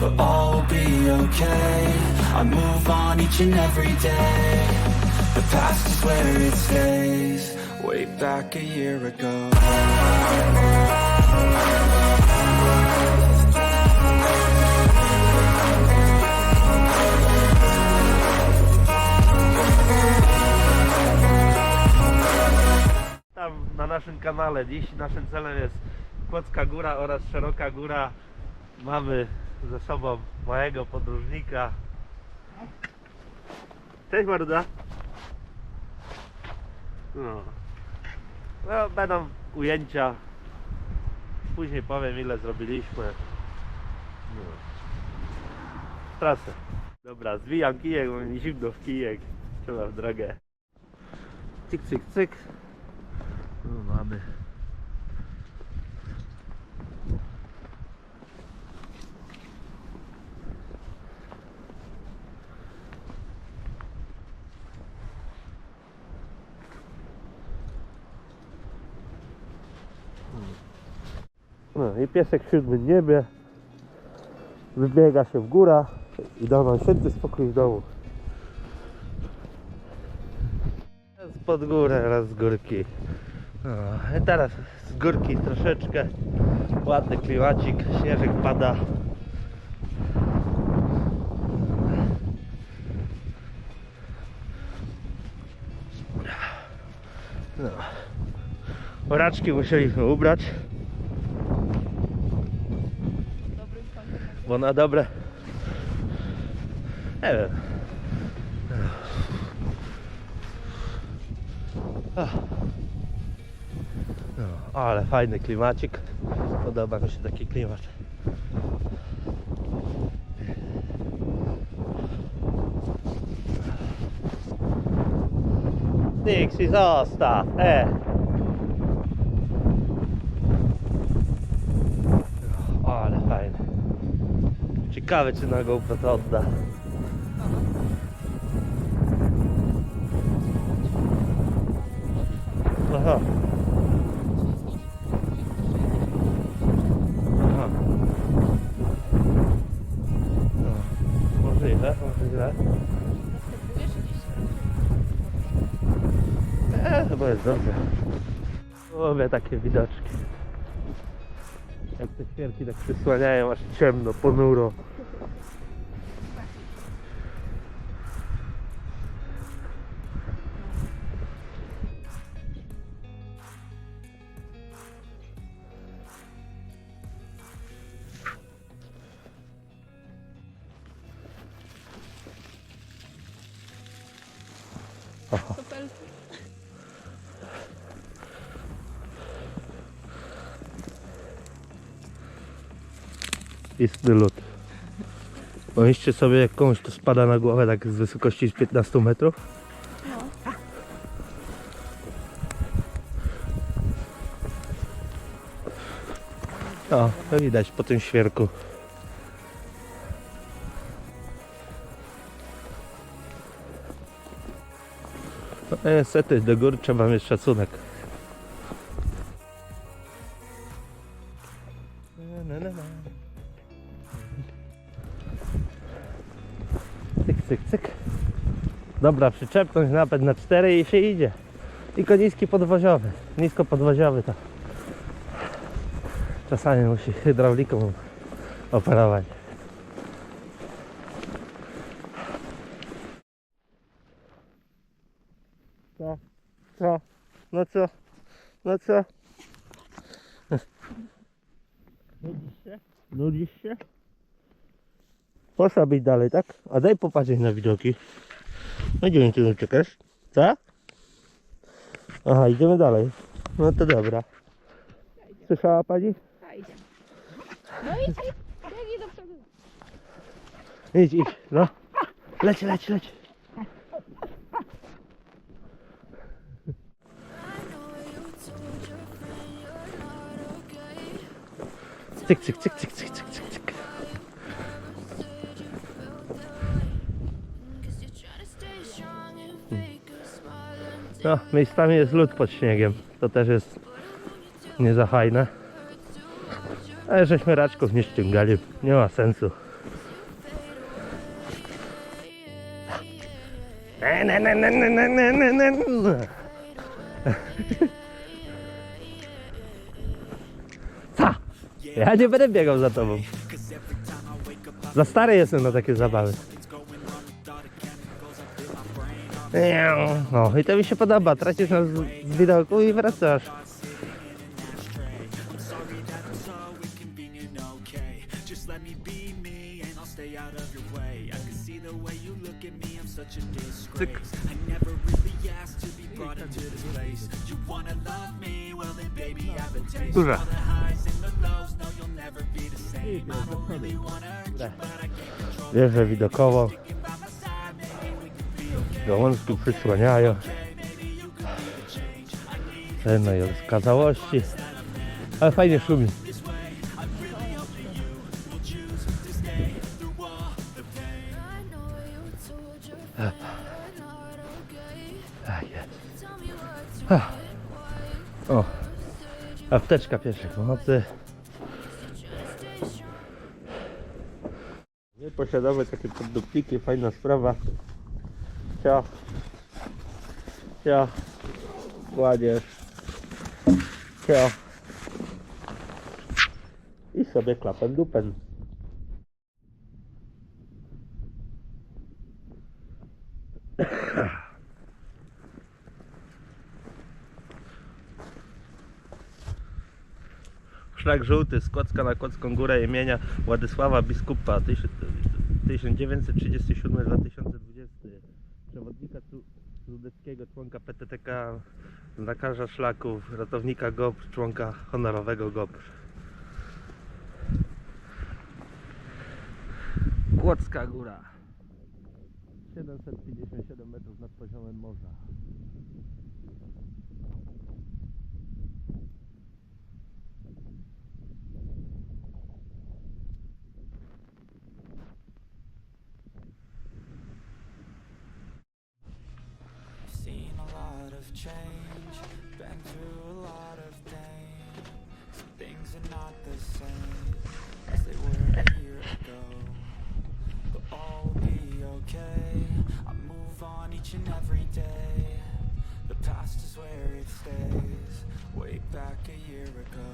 But all will be okay. I move on each and every day. The past is where it stays, way back a year ago. Tam na naszym kanale. Dziś naszym celem jest Kłodzka Góra oraz Szeroka Góra. Mamy ze sobą małego podróżnika. Cześć Morda. No. no będą ujęcia. Później powiem ile zrobiliśmy. No. Trasę. Dobra, zwijam kijek, bo mi zimno w kijek. Trzeba w drogę. Cyk, cyk, cyk. No mamy. No i piesek w siódmym niebie wybiega się w górę i da nam święty spokój w domu. Raz pod górę, raz z górki. No, i teraz z górki troszeczkę ładny klimacik, śnieżek pada. No. Oraczki musieliśmy ubrać. Bo na dobre. Nie wiem. No, ale fajny klimacik. Podoba mi się taki klimat. Dixie, zostaw! E! O, ale fajny. Ciekawe czy na GoPro to odda. Aha. Aha. No, możliwe, możliwe. Eee, chyba jest dobrze. Lubię takie widoczki. Jak te świerki tak przysłaniają, aż ciemno, ponuro. Istny lód. Pomyślcie sobie, jak komuś to spada na głowę tak z wysokości z 15 metrów. O, to widać po tym świerku. No, niestety, do góry trzeba mieć szacunek. Dobra, przyczepność napęd na 4 i się idzie. Tylko niski podwoziowy. Nisko podwoziowy to. Czasami musi hydrauliką operować. Co? co? No co? No co? Nudzisz się? Nudzisz się? Można być dalej, tak? A daj popatrzeć na widoki. No gdzie tu uciekasz? Co? Aha, idziemy dalej. No to dobra. Słyszała pani? A. No idź, idź, biegnij do przodu. Idź, idź, no. Leć, leć, leć. Cyk, cyk, cyk, cyk, cyk, cyk, No, miejscami jest lód pod śniegiem. To też jest niezachajne. Ale żeśmy raczków nie ściągali. Nie ma sensu. Ne, ne, ne, ne, ne, ne, ne, ne, ne. Co? Ja nie będę biegał za tobą. Za stary jestem na takie zabawy. No i to mi się podoba, tracisz nas z widoku i wracasz. Cyk. Duża. Wierzę widokowo. Gałązki przysłaniają. Pewnej okazałości. Ale fajnie szumi. Tak jest. O, apteczka pierwszej pomocy. My posiadamy takie produktiki, fajna sprawa. Cio. Cio. Kładziesz. Cio. I sobie klapem dupen. Szlak żółty z na Kłodzką Górę imienia Władysława Biskupa 1937-2020 przewodnika Su- sudeckiego członka PTTK znakarza szlaków, ratownika GOPR, członka honorowego GOPR Kłodzka Góra. 757 metrów nad poziomem morza Seen a lot of change, been through a lot of pain. Some things are not the same as they were a year ago. But all will be okay. I move on each and every day. The past is where it stays. Way back a year ago.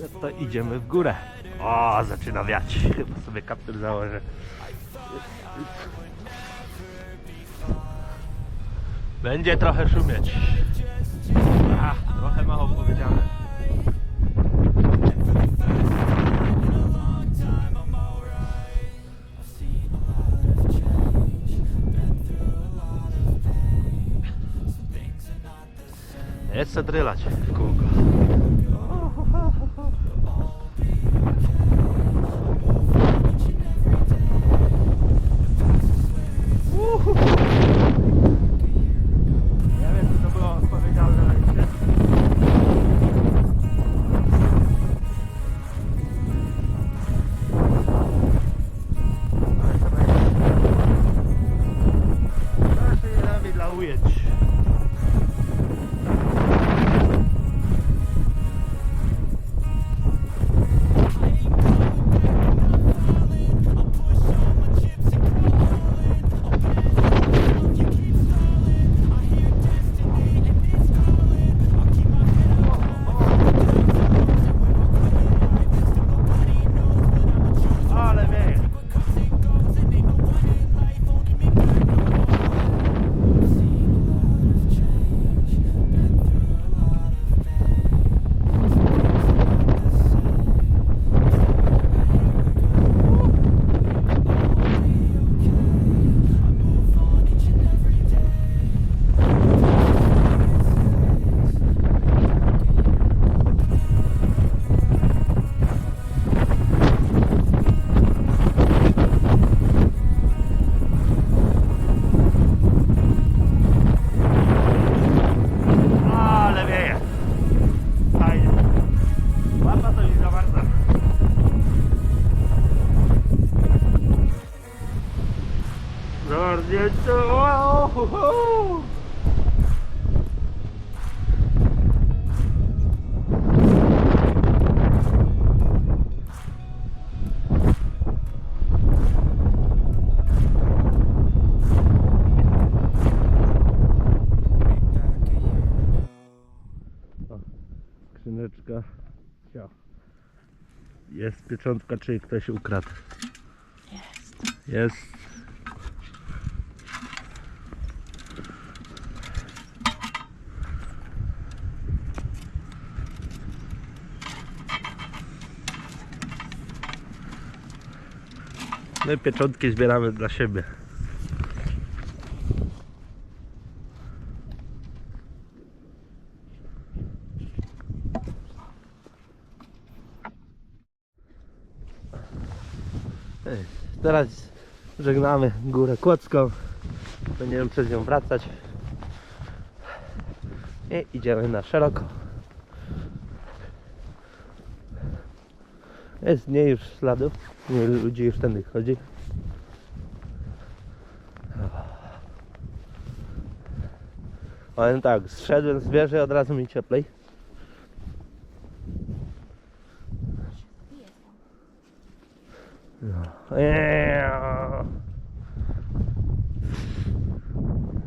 No to idziemy w górę. O, zaczyna wiać. Chyba sobie kaptur założę. Będzie trochę szumieć. Trochę mało powiedziane. Jest co drylać w kółko. Jest pieczątka, czy ktoś ukradł. Jest. Jest. My pieczątki zbieramy dla siebie. Teraz żegnamy górę Kłodzką. Będziemy przez nią wracać. I idziemy na szeroko. Jest mniej już śladów. Mniej ludzi już tędy chodzi. Powiem tak, zszedłem z wieży od razu mi cieplej.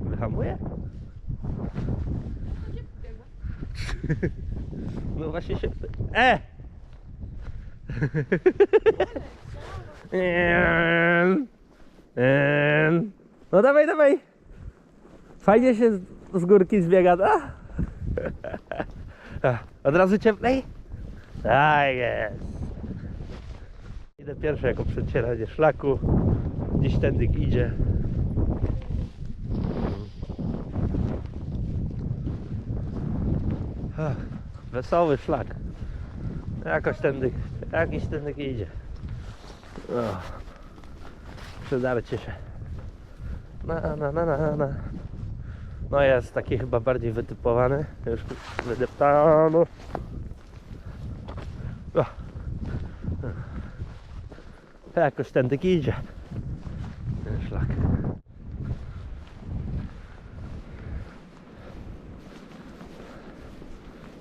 Wyhamuje? No właśnie się... E! Eee. Eee. No dawaj, dawaj! Fajnie się z, z górki zbiega, da? Od razu cieplej? Tak jest. Idę pierwszy jako przecieranie szlaku. Dziś tędy idzie. Wesoły szlak. Jakoś tędy, jakiś tędy idzie. Przedarcie się. Na, na, na, na, na. No jest taki chyba bardziej wytypowany. Już wydeptano. Jakoś tędy idzie. Ten szlak.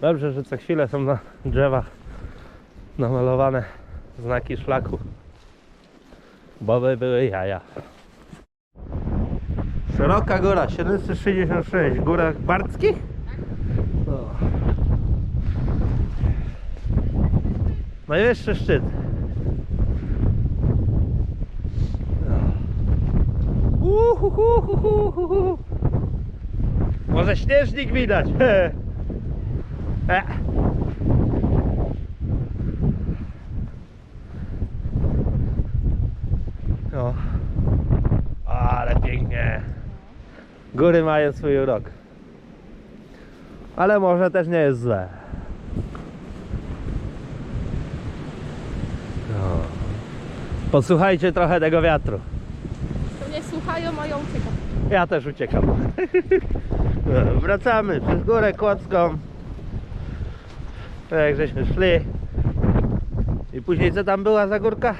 Dobrze, że co chwilę są na drzewach namalowane znaki szlaku. Bo by były jaja. Szeroka góra, 766. Góra Barckich? O. Najwyższy szczyt. Może śnieżnik widać. E. O. Ale pięknie. Góry mają swój urok. Ale może też nie jest złe. O. Posłuchajcie trochę tego wiatru. Słuchają, a ja uciekam. Ja też uciekam. Wracamy przez górę Kłodzką. Tak jak żeśmy szli. I później co tam była za górka?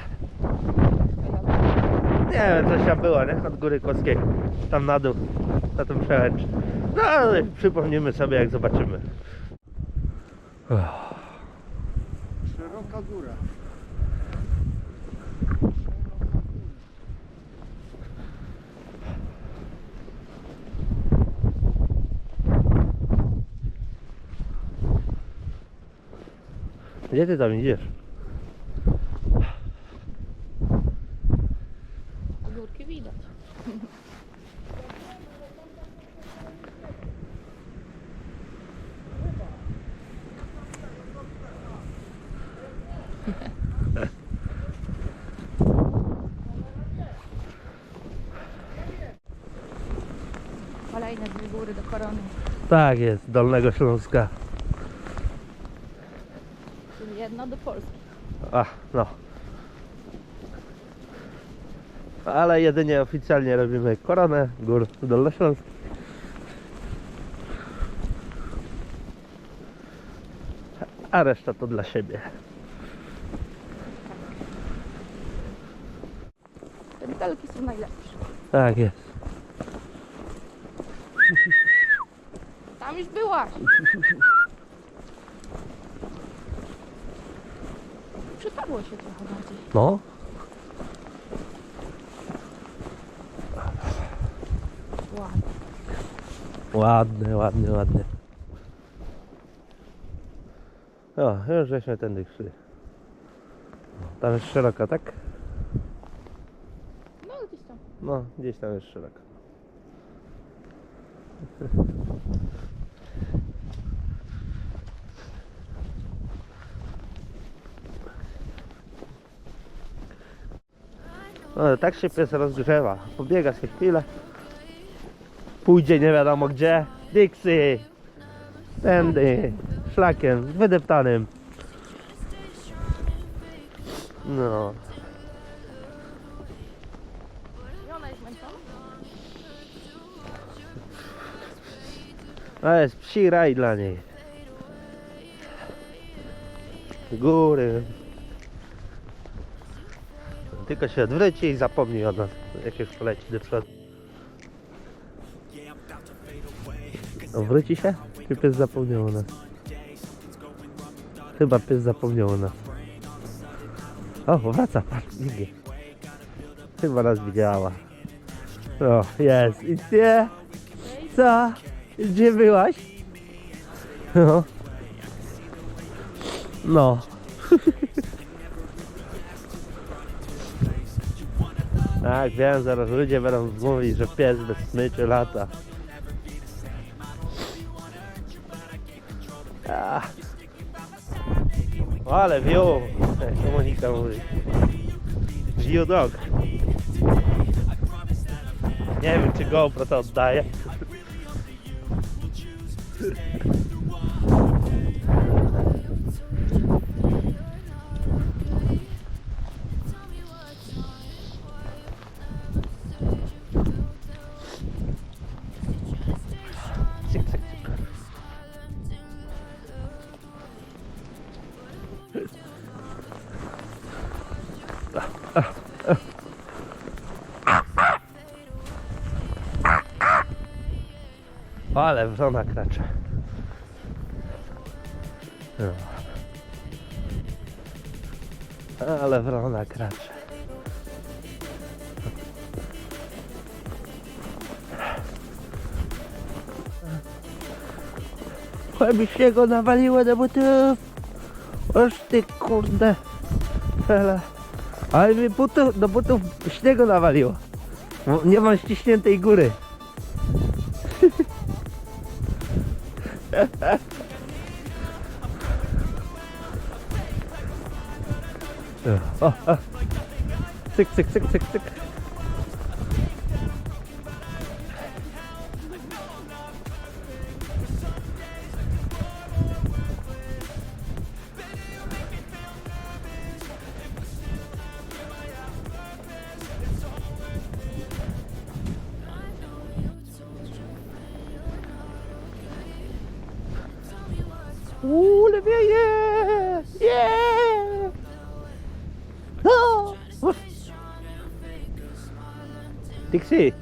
Nie wiem, coś tam było, nie? Od góry Kłodzkiej. Tam na dół. Na tą przełęcz. No ale przypomnimy sobie jak zobaczymy. Szeroka góra. Gdzie ty tam idziesz? Górki widać. Kolejne dwie góry do korony. Tak jest, Dolnego Śląska. Jedna do Polski. A, no. Ale jedynie oficjalnie robimy koronę gór Dolnośląskich. A reszta to dla siebie. Pętelki są najlepsze. Tak jest. Tam już byłaś. Przypadło się trochę bardziej. No. Ładnie. Ładne, ładnie, ładnie. O, już żeśmy tędy szli. Tam jest szeroka, tak? No gdzieś tam. No, gdzieś tam jest szeroka. No, tak się pies rozgrzewa. Pobiega się chwilę. Pójdzie nie wiadomo gdzie. Dixie! Tędy. Szlakiem. Wydeptanym. No. To jest psi raj dla niej. Góry. Tylko się odwróci i zapomni o nas, jak już poleci do przodu. Odwróci się? Czy pies zapomniał o nas? Chyba pies zapomniał o nas. O, wraca, patrz, biegnie. Chyba nas widziała. O, jest, i nie. Co? Gdzie byłaś? No. No. Tak, wiem, zaraz ludzie będą mówić, że pies bez smyczy lata. Ah. Ale wio, jak Monika mówi. View dog. Nie wiem, czy GoPro to oddaje. Ale wrona kracza. No. Ale wrona kracza. Chyba się go nawaliło do butów. Oż ty kurde. Fela. Ale mi butów, do butów śniegu nawaliło. Nie mam ściśniętej góry. O, o. Cyk, cyk, cyk, cyk, cyk.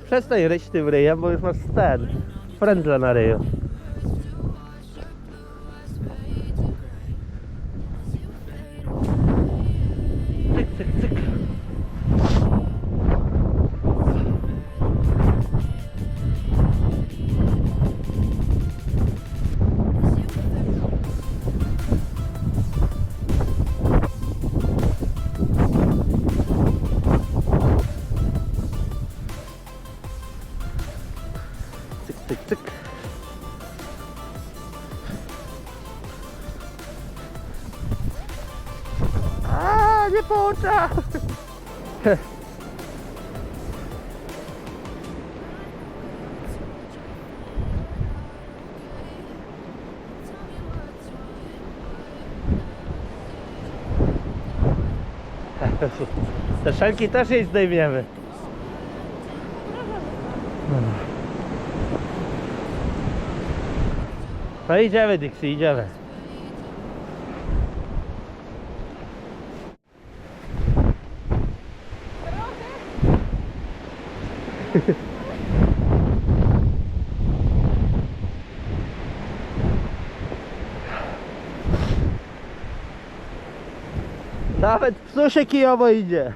Przestań ryć tym ryjem, bo już masz ten frędzla na ryju. Te szelki też jej zdejmiemy. No idziemy Dixie, idziemy. Nawet psu się kijowo idzie.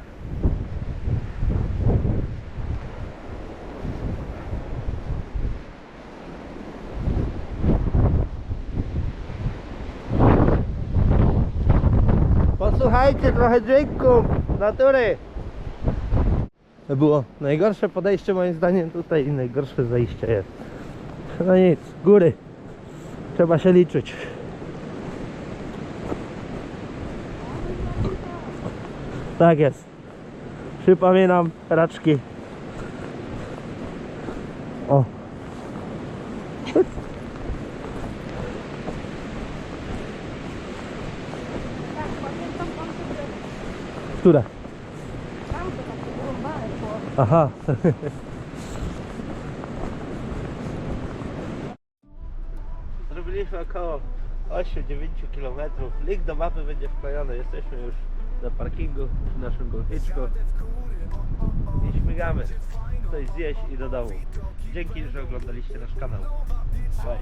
Posłuchajcie trochę dźwięków natury. To było najgorsze podejście moim zdaniem tutaj i najgorsze zajście jest. No nic, góry. Trzeba się liczyć. Tak jest. Przypominam, raczki. O. Było. Aha. Zrobiliśmy około 8-9 km. Link do mapy będzie wklejony. Jesteśmy już na parkingu w naszym golficzku. I śmigamy. Coś zjeść i do domu. Dzięki, że oglądaliście nasz kanał. Bye.